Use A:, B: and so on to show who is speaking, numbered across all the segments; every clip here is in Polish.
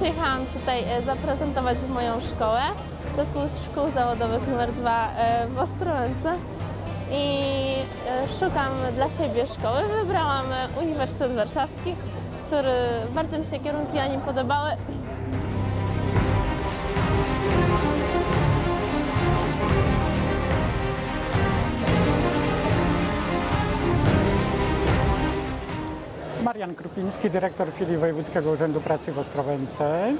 A: przyjechałam tutaj e, zaprezentować moją szkołę, Zespół Szkół Zawodowych nr 2 e, w Ostrołęce i e, szukam dla siebie szkoły. Wybrałam Uniwersytet Warszawski, który bardzo mi się kierunki na nim podobały.
B: Marian Krupiński, dyrektor filii Wojewódzkiego Urzędu Pracy w Ostrowęce.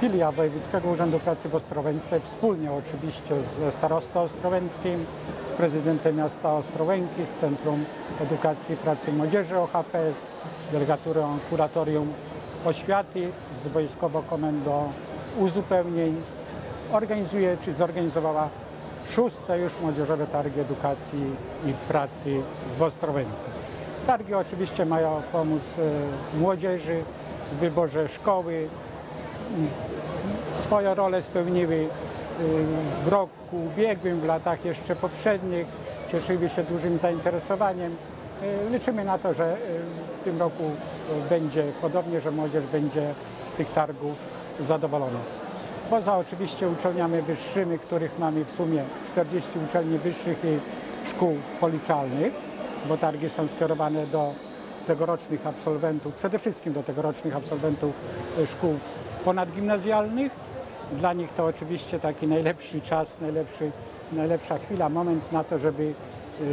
B: Filia Wojewódzkiego Urzędu Pracy w Ostrowęce wspólnie oczywiście ze starostą ostrołęckim, z prezydentem miasta Ostrołęki, z Centrum Edukacji Pracy i Młodzieży OHP, z delegaturą Kuratorium Oświaty, z Wojskową Komendą Uzupełnień organizuje czy zorganizowała szóste już młodzieżowe targi edukacji i pracy w Ostrowęce. Targi oczywiście mają pomóc e, młodzieży w wyborze szkoły. Swoją rolę spełniły e, w roku ubiegłym, w latach jeszcze poprzednich. Cieszyły się dużym zainteresowaniem. E, Liczymy na to, że w tym roku będzie podobnie, że młodzież będzie z tych targów zadowolona. Poza oczywiście uczelniami wyższymi, których mamy w sumie 40 uczelni wyższych i szkół policzalnych, bo targi są skierowane do tegorocznych absolwentów, przede wszystkim do tegorocznych absolwentów e, szkół ponadgimnazjalnych. Dla nich to oczywiście taki najlepszy czas, najlepszy, najlepsza chwila, moment na to, żeby e,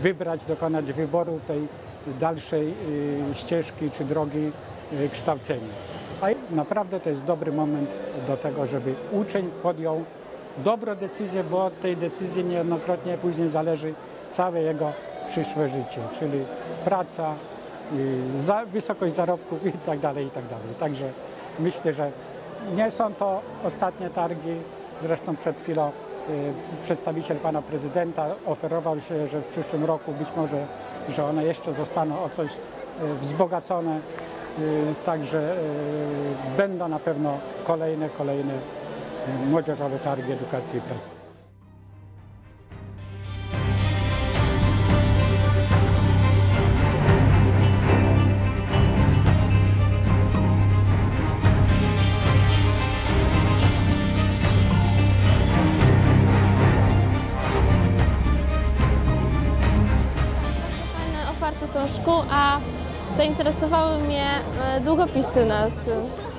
B: wybrać, dokonać wyboru tej dalszej e, ścieżki czy drogi kształcenia. A naprawdę to jest dobry moment do tego, żeby uczeń podjął dobrą decyzję, bo od tej decyzji niejednokrotnie później zależy całe jego przyszłe życie, czyli praca, za, wysokość zarobków i tak dalej, i tak dalej. Także myślę, że nie są to ostatnie targi. Zresztą przed chwilą y, przedstawiciel pana prezydenta oferował się, że w przyszłym roku być może, że one jeszcze zostaną o coś y, wzbogacone. Y, Także będą na pewno kolejne, kolejne młodzieżowe targi edukacji i pracy.
A: A zainteresowały mnie e, długopisy na tym.